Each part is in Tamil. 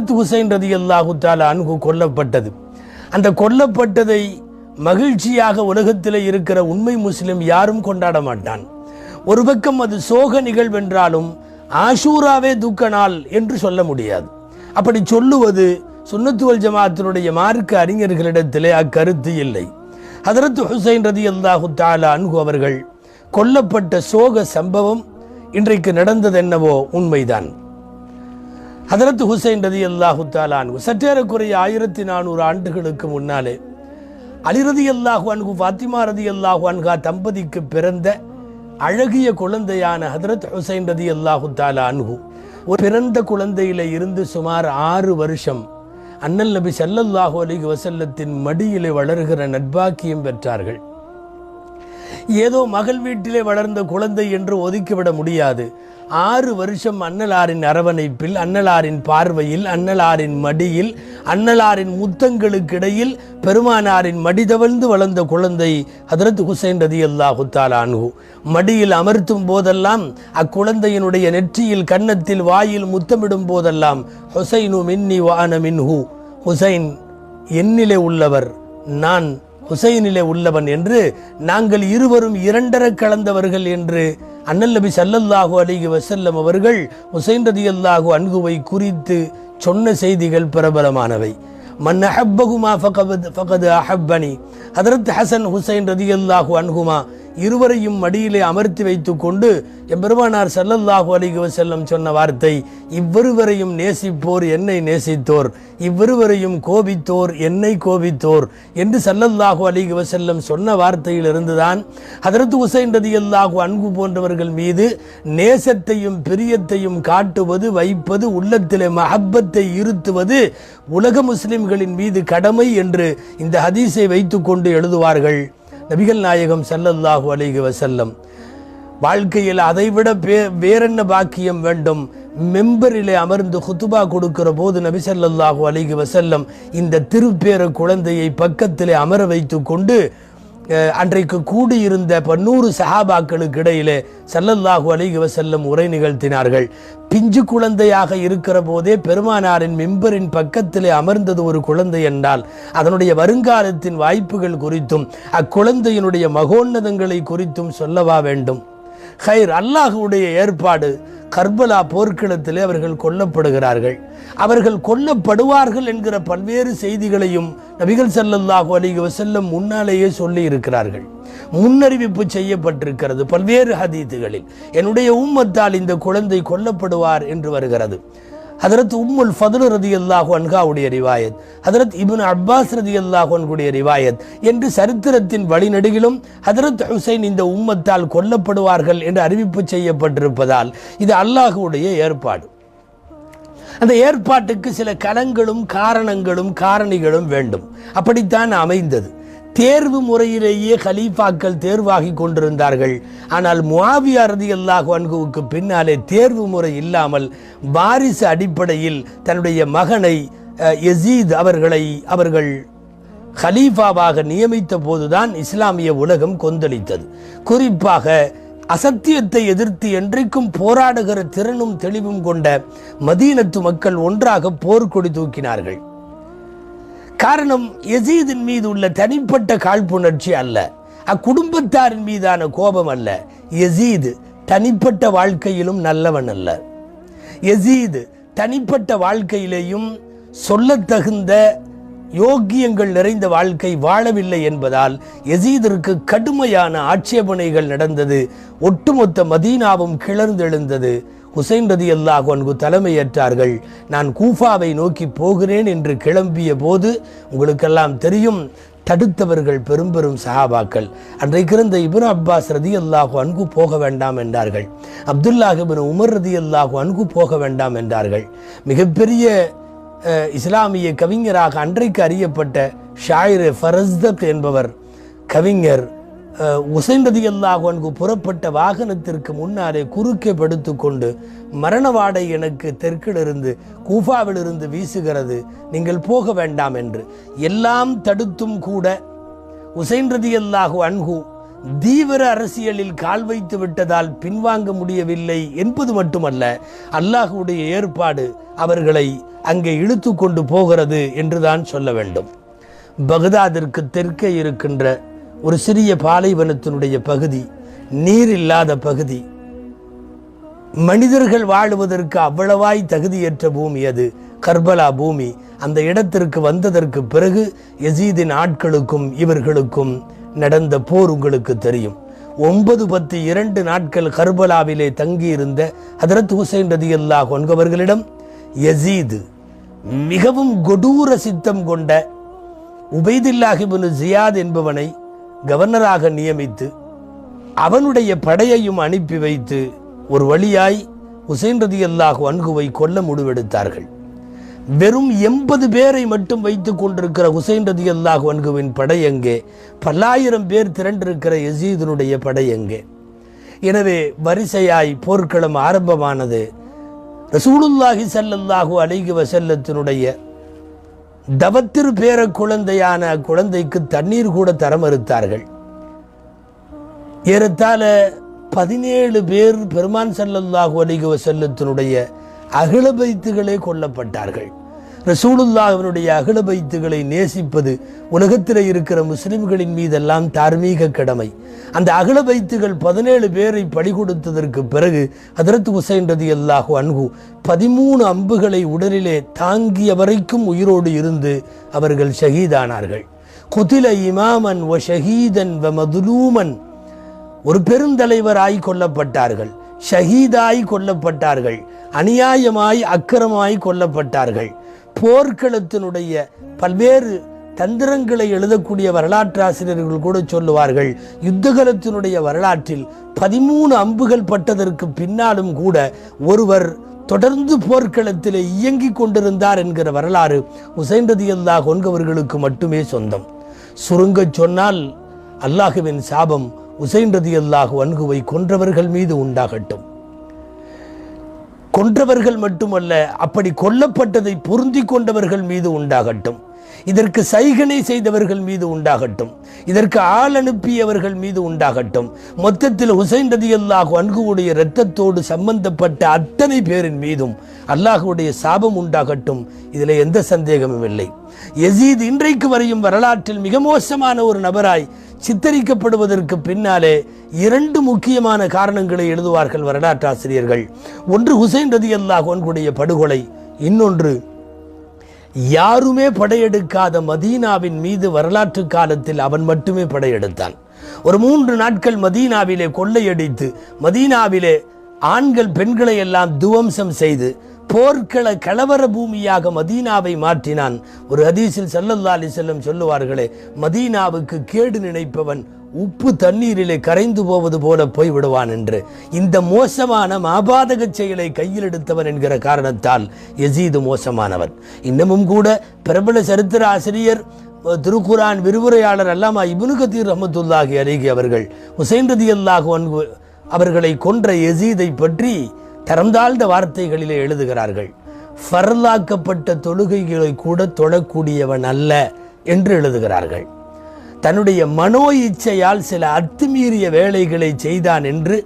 ஹதரத் ஹுசைன் ரதி அல்லாஹு தாலா அன்கு கொல்லப்பட்டது. அந்த கொல்லப்பட்டதை மகிழ்ச்சியாக உலகத்தில் இருக்கிற உண்மை முஸ்லிம் யாரும் கொண்டாட மாட்டான். ஒரு பக்கம் அது சோக நிகழ்வென்றாலும் ஆஷூராவே துக்க நாள் என்று சொல்ல முடியாது. அப்படி சொல்லுவது சுன்னத்துவல் ஜமாத்தினுடைய மார்க்க அறிஞர்களிடத்திலே அக்கருத்து இல்லை. ஹதரத் ஹுசைன் ரதி அல்லாஹு தாலா அன்கு அவர்கள் கொல்லப்பட்ட சோக சம்பவம் இன்றைக்கு நடந்தது என்னவோ உண்மைதான். ஹதரத் ஹுசைன் ரதி அல்லாஹு தாலான் சற்றேறக்குறைய ஆயிரத்தி நானூறு ஆண்டுகளுக்கு முன்னாலே அலிரதி அல்லாஹு அன்கு ஃபாத்திமா ரதி அல்லாஹு அன்கா தம்பதிக்கு பிறந்த அழகிய குழந்தையான ஹதரத் ஹுசைன் ரதி அல்லாஹு தாலா அன்ஹு ஒரு பிறந்த குழந்தையில இருந்து சுமார் ஆறு வருஷம் அண்ணல் நபி செல்லல்லாஹு அலி ஹசல்லத்தின் மடியிலே வளர்கிற நட்பாக்கியம் பெற்றார்கள். ஏதோ மகள் வீட்டிலே வளர்ந்த குழந்தை என்று ஒதுக்கிவிட முடியாது. ஆறு வருஷம் அன்னலாரின் அரவணைப்பில் அன்னலாரின் பார்வையில் அன்னலாரின் மடியில் அன்னலாரின் முத்தங்களுக்கிடையில் பெருமானாரின் மடிதவழ்ந்து வளர்ந்த குழந்தை ஹதரத் ஹுசைன் ரதி அல்லாஹு தாலானு மடியில் அமர்த்தும் போதெல்லாம் அக்குழந்தையினுடைய நெற்றியில் கன்னத்தில் வாயில் முத்தமிடும் போதெல்லாம் ஹுசைனு மின்னி வான மின்ஹு. ஹுசைன் என்னிலே உள்ளவர் நான் ஹுசைனிலே உள்ளவன் என்று நாங்கள் இருவரும் இரண்டர கலந்தவர்கள் என்று அண்ணல் நபி சல்லல்லாஹு அலிகி வசல்லம் அவர்கள் ஹுசைன் ரதி அல்லாஹு அன்குவை குறித்து சொன்ன செய்திகள் பிரபலமானவை. மன் அஹப்பகுமா ஃபகத் ஃபகது அஹப்பனி. ஹதரத் ஹசன் ஹுசைன் ரதி அல்லாஹு அன்ஹுமா இருவரையும் மடியிலே அமர்த்தி வைத்து கொண்டு எம்பெருமானார் செல்லல்லாஹு அலைஹி செல்லம் சொன்ன வார்த்தை இவ்விருவரையும் நேசிப்போர் என்னை நேசித்தோர் இவ்விருவரையும் கோபித்தோர் என்னை கோபித்தோர் என்று செல்லல்லாஹு அலிகுவ செல்லம் சொன்ன வார்த்தையிலிருந்துதான் ஹதரத் ரதி அல்லாஹு அன்பு போன்றவர்கள் மீது நேசத்தையும் பிரியத்தையும் காட்டுவது வைப்பது உள்ளத்திலே மஹப்பத்தை இருத்துவது உலக முஸ்லிம்களின் மீது கடமை என்று இந்த ஹதீஸை வைத்துக்கொண்டு எழுதுவார்கள். நபிகள் நாயகம் செல்லல்லாஹு அலைஹி வசல்லம் வாழ்க்கையில் அதைவிட பே வேறென்ன பாக்கியம் வேண்டும்? மெம்பரிலே அமர்ந்து குத்துபா கொடுக்கிற போது நபி அலிகி வசல்லம் இந்த திருப்பேர குழந்தையை பக்கத்திலே அமர வைத்து கொண்டு அன்றைக்கு கூடியிருந்த பன்னூறு சஹாபாக்களுக்கு இடையிலே சல்லல்லாஹு அலைஹி உரை நிகழ்த்தினார்கள். பிஞ்சு குழந்தையாக இருக்கிற போதே பெருமானாரின் மிம்பரின் பக்கத்திலே அமர்ந்தது ஒரு குழந்தை என்றால் அதனுடைய வருங்காலத்தின் வாய்ப்புகள் குறித்தும் அக்குழந்தையினுடைய மகோன்னதங்களை குறித்தும் சொல்லவா வேண்டும்? ஹைர் அல்லாஹுடைய ஏற்பாடு கர்பலா போர்க்களத்திலே அவர்கள் கொல்லப்படுகிறார்கள். அவர்கள் கொல்லப்படுவார்கள் என்கிற பல்வேறு செய்திகளையும் நபிகள் ஸல்லல்லாஹு அலைஹி வசல்லம் முன்னாலேயே சொல்லி இருக்கிறார்கள் முன்னறிவிப்பு செய்யப்பட்டிருக்கிறது பல்வேறு ஹதீத்துகளில். என்னுடைய உம்மத்தால் இந்த குழந்தை கொல்லப்படுவார் என்று வருகிறது. ஹதரத் உம்முல் ஃபதுல் ரதி அல்லாஹு அன்காவுடைய ரிவாயத் ஹதரத் இபின் அப்பாஸ் ரதி அல்லாஹு அன்குடைய ரிவாயத் என்று சரித்திரத்தின் வழிநெடுகிலும் ஹதரத் ஹுசைன் இந்த உம்மத்தால் கொல்லப்படுவார்கள் என்று அறிவிப்பு செய்யப்பட்டிருப்பதால் இது அல்லாஹுடைய ஏற்பாடு. அந்த ஏற்பாட்டுக்கு சில கலங்களும் காரணங்களும் காரணிகளும் வேண்டும். அப்படித்தான் அமைந்தது. தேர்வு முறையிலேயே கலீஃபாக்கள் தேர்வாகி கொண்டிருந்தார்கள். ஆனால் முஆவியா ரதியல்லாஹு அன்குவுக்கு பின்னாலே தேர்வு முறை இல்லாமல் வாரிசு அடிப்படையில் தன்னுடைய மகனை எசீத் யசீத் அவர்களை அவர்கள் கலீஃபாவாக நியமித்த போதுதான் இஸ்லாமிய உலகம் கொந்தளித்தது. குறிப்பாக அசத்தியத்தை எதிர்த்து என்றைக்கும் போராடுகிற திறனும் தெளிவும் கொண்ட மதீனத்து மக்கள் ஒன்றாக போர்க்கொடி தூக்கினார்கள். காரணம் எசீதின் மீது உள்ள தனிப்பட்ட காழ்ப்புணர்ச்சி அல்ல. அக்குடும்பத்தாரின் மீதான கோபம் அல்ல. எசீது தனிப்பட்ட வாழ்க்கையிலும் நல்லவன் அல்ல. எசீது தனிப்பட்ட வாழ்க்கையிலேயும் சொல்லத்தகுந்த யோக்கியங்கள் நிறைந்த வாழ்க்கை வாழவில்லை என்பதால் எசீதிற்கு கடுமையான ஆட்சேபனைகள் நடந்தது. ஒட்டுமொத்த மதீனாவும் கிளர்ந்தெழுந்தது. ஹுசைன் ரதி அல்லாஹ் அன்கு தலைமையேற்றார்கள். நான் கூஃபாவை நோக்கி போகிறேன் என்று கிளம்பிய போது உங்களுக்கெல்லாம் தெரியும் தடுத்தவர்கள் பெரும் பெரும் சஹாபாக்கள். அன்றைக்கு இருந்த இப்னு அப்பாஸ் ரதி அல்லாஹு அன்கு போக வேண்டாம் என்றார்கள். அப்துல்லாஹ் இபின் உமர் ரதி அல்லாஹு அன்கு போக வேண்டாம் என்றார்கள். மிகப்பெரிய இஸ்லாமிய கவிஞராக அன்றைக்கு அறியப்பட்ட ஷாயிர் ஃபரஸ்தக் என்பவர் கவிஞர் உசைன் ரதி அல்லாஹு அன்கு புறப்பட்ட வாகனத்திற்கு முன்னாலே குறுக்கே படுத்துக்கொண்டு மரண வாடை எனக்கு தெற்கிலிருந்து கூஃபாவிலிருந்து வீசுகிறது. நீங்கள் போக வேண்டாம் என்று. எல்லாம் தடுத்தும் கூட உசைன் ரதி அல்லாஹு அன்ஹு தீவிர அரசியலில் கால் வைத்து விட்டதால் பின்வாங்க முடியவில்லை என்பது மட்டுமல்ல அல்லாஹுடைய ஏற்பாடு அவர்களை அங்கே இழுத்து கொண்டு போகிறது என்றுதான் சொல்ல வேண்டும். பகதாதிற்கு தெற்கே இருக்கின்ற ஒரு சிறிய பாலைவனத்தினுடைய பகுதி நீர் இல்லாத பகுதி. மனிதர்கள் வாழுவதற்கு அவ்வளவாய் தகுதியற்ற பூமி அது கர்பலா பூமி. அந்த இடத்திற்கு வந்ததற்கு பிறகு எசீதின் ஆட்களுக்கும் இவர்களுக்கும் நடந்த போர் உங்களுக்கு தெரியும். ஒன்பது பத்து இரண்டு நாட்கள் கர்பலாவிலே தங்கியிருந்த ஹதரத் ஹுசைன் ரதி அல்லாஹ் என்பவர்களிடம் யசீது மிகவும் கொடூர சித்தம் கொண்ட உபைதில்லாஹிபுன் ஜியாத் என்பவனை கவர்னராக நியமித்து அவனுடைய படையையும் அனுப்பி வைத்து ஒரு வழியாய் ஹுசைன் ரதி அல்லாஹ் அன்குவை கொல்ல முடிவெடுத்தார்கள். வெறும் எண்பது பேரை மட்டும் வைத்துக் கொண்டிருக்கிற ஹுசைன் ரதி அல்லாஹ் அன்குவின் படை எங்கே? பல்லாயிரம் பேர் திரண்டிருக்கிற எசீதனுடைய படை எங்கே? எனவே வரிசையாய் போர்க்களம் ஆரம்பமானது. ரசூலுல்லாஹி சல்லல்லாஹு அலிகி வசல்லத்தினுடைய தவத்திரு பேர குழந்தையான குழந்தைக்கு தண்ணீர் கூட தர மறுத்தார்கள். ஏறத்தாழ பதினேழு பேர் பெருமான் ஸல்லல்லாஹு அலைஹி வஸல்லத்தினுடைய அகில பைத்துகளே கொல்லப்பட்டார்கள். ரசூலுல்லாஹினுடைய அகல பைத்துகளை நேசிப்பது உலகத்தில் இருக்கிற முஸ்லிம்களின் மீதெல்லாம் தார்மீக கடமை. அந்த அகல பைத்துகள் பதினேழு பேரை படி கொடுத்ததற்கு பிறகு ஹதரத் ஹுசைன் ரதி அல்லாஹு அன்கு பதிமூணு அம்புகளை உடலிலே தாங்கிய வரைக்கும் உயிரோடு இருந்து அவர்கள் ஷஹீதானார்கள். குதில இமாமன் வ ஷஹீதன் வ மதுலூமன். ஒரு பெருந்தலைவராய் கொல்லப்பட்டார்கள். ஷஹீதாய் கொல்லப்பட்டார்கள். அநியாயமாய் அக்கிரமாய் கொல்லப்பட்டார்கள். போர்க்களத்தினுடைய பல்வேறு தந்திரங்களை எழுதக்கூடிய வரலாற்றாசிரியர்கள் கூட சொல்லுவார்கள் யுத்தகலத்தினுடைய வரலாற்றில் பதிமூணு அம்புகள் பட்டதற்கு பின்னாலும் கூட ஒருவர் தொடர்ந்து போர்க்களத்திலே இயங்கிக் கொண்டிருந்தார் என்கிற வரலாறு உசைன் ரதி அல்லாஹ் கொன்கவர்களுக்கு மட்டுமே சொந்தம். சுருங்கச் சொன்னால் அல்லாஹுவின் சாபம் உசைன் ரதி அல்லாஹ் அன்குவை கொன்றவர்கள் மீது உண்டாகட்டும். கொன்றவர்கள் மட்டுமல்ல அப்படி கொல்லப்பட்டதை பொருந்தி கொண்டவர்கள் மீது உண்டாகட்டும். இதற்கு சைகனை செய்தவர்கள் மீது உண்டாகட்டும். இதற்கு ஆள் அனுப்பியவர்கள் மீது உண்டாகட்டும். மொத்தத்தில் ஹுசைன் ரதி அல்லாஹு அன்குவுடைய இரத்தத்தோடு சம்பந்தப்பட்ட அத்தனை பேரின் மீதும் அல்லாஹுடைய சாபம் உண்டாகட்டும். இதில் எந்த சந்தேகமும் இல்லை. எசீத் இன்றைக்கு வரையும் வரலாற்றில் மிக மோசமான ஒரு நபராய் சித்தரிக்கப்படுவதற்கு பின்னாலே இரண்டு முக்கியமான காரணங்களை எழுதுவார்கள் வரலாற்றாசிரியர்கள். ஒன்று ஹுசைன் ரதி அல்லாஹ் ஒன்குடைய படுகொலை இன்னொன்று யாருமே படையெடுக்காத மதீனாவின் மீது வரலாற்று காலத்தில் அவன் மட்டுமே படையெடுத்தான். ஒரு மூன்று நாட்கள் மதீனாவிலே கொள்ளையடித்து மதீனாவிலே ஆண்கள் பெண்களை எல்லாம் துவம்சம் செய்து போர்க்கள கலவர பூமியாக மதீனாவை மாற்றினான். ஒரு ஹதீஸில் சல்லல்லா அலி செல்லம் சொல்லுவார்களே மதீனாவுக்கு கேடு நினைப்பவன் உப்பு தண்ணீரிலே கரைந்து போவது போல போய் விடுவான் என்று. இந்த மோசமான மாபாதக செயலை கையில் எடுத்தவன் என்கிற காரணத்தால் எசீது மோசமானவன். இன்னமும் கூட பிரபல சரித்திர ஆசிரியர் திருக்குரான் விரிவுரையாளர் அல்லாமா இபுனு கதீர் ரஹமத்துல்லாஹி அலிகி அவர்கள் ஹுசைன் ரதி அல்லாஹு அவர்களை கொன்ற எசீதை பற்றி தரம்தாழ்ந்த வார்த்தைகளிலே எழுதுகிறார்கள். ஃபர்லாக்கப்பட்ட தொழுகைகளை கூட தொழக்கூடியவன் அல்ல என்று எழுதுகிறார்கள். தன்னுடைய மனோ இச்சையால் சில அத்துமீறிய வேலைகளை செய்தான் என்று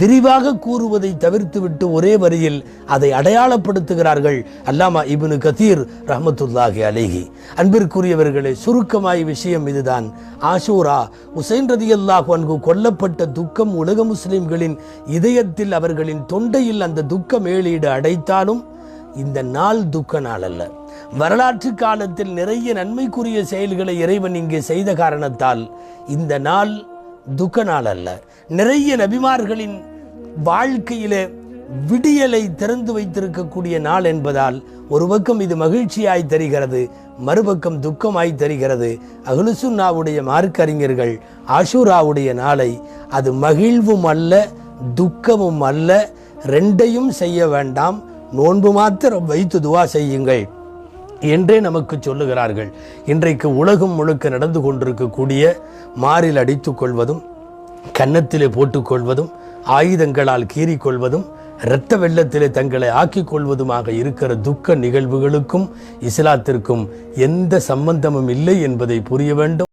விரிவாக கூறுவதை தவிர்த்துவிட்டு ஒரே வரியில் அதை அடையாளப்படுத்துகிறார்கள் அல்லாமா இபுனு கதீர் ரஹமத்துல்லாஹி அலைஹி. அன்பிற்குரியவர்களே சுருக்கமாய் விஷயம் இதுதான். ஆஷூரா உசைன் ரதியல்லாஹு அன்கு கொல்லப்பட்ட துக்கம் உலக முஸ்லிம்களின் இதயத்தில் அவர்களின் தொண்டையில் அந்த துக்க மேலீடு அடைத்தாலும் இந்த நாள் துக்க நாள் அல்ல. வரலாற்று காலத்தில் நிறைய நன்மைக்குரிய செயல்களை இறைவன் இங்கே செய்த காரணத்தால் இந்த நாள் துக்க நாள் அல்ல. நிறைய நபிமார்களின் வாழ்க்கையிலே விடியலை திறந்து வைத்திருக்கக்கூடிய நாள் என்பதால் ஒரு பக்கம் இது மகிழ்ச்சியாய் தருகிறது மறுபக்கம் துக்கமாய் தருகிறது. அகலுசுன்னாவுடைய மார்க்கறிஞர்கள் ஆஷூராவுடைய நாளை அது மகிழ்வும் அல்ல துக்கமும் அல்ல ரெண்டையும் செய்ய வேண்டாம். நோன்பு மாத்திரம் வைத்து துவா செய்யுங்கள். என்றே நமக்கு சொல்லுகிறார்கள். இன்றைக்கு உலகம் முழுக்க நடந்து கொண்டிருக்கக்கூடிய மாறில் அடித்து கொள்வதும் கன்னத்திலே போட்டுக்கொள்வதும் ஆயுதங்களால் கீறிக்கொள்வதும் இரத்த வெள்ளத்திலே தங்களை ஆக்கிக் கொள்வதுமாக இருக்கிற துக்க நிகழ்வுகளுக்கும் இஸ்லாத்திற்கும் எந்த சம்பந்தமும் இல்லை என்பதை புரிய வேண்டும்.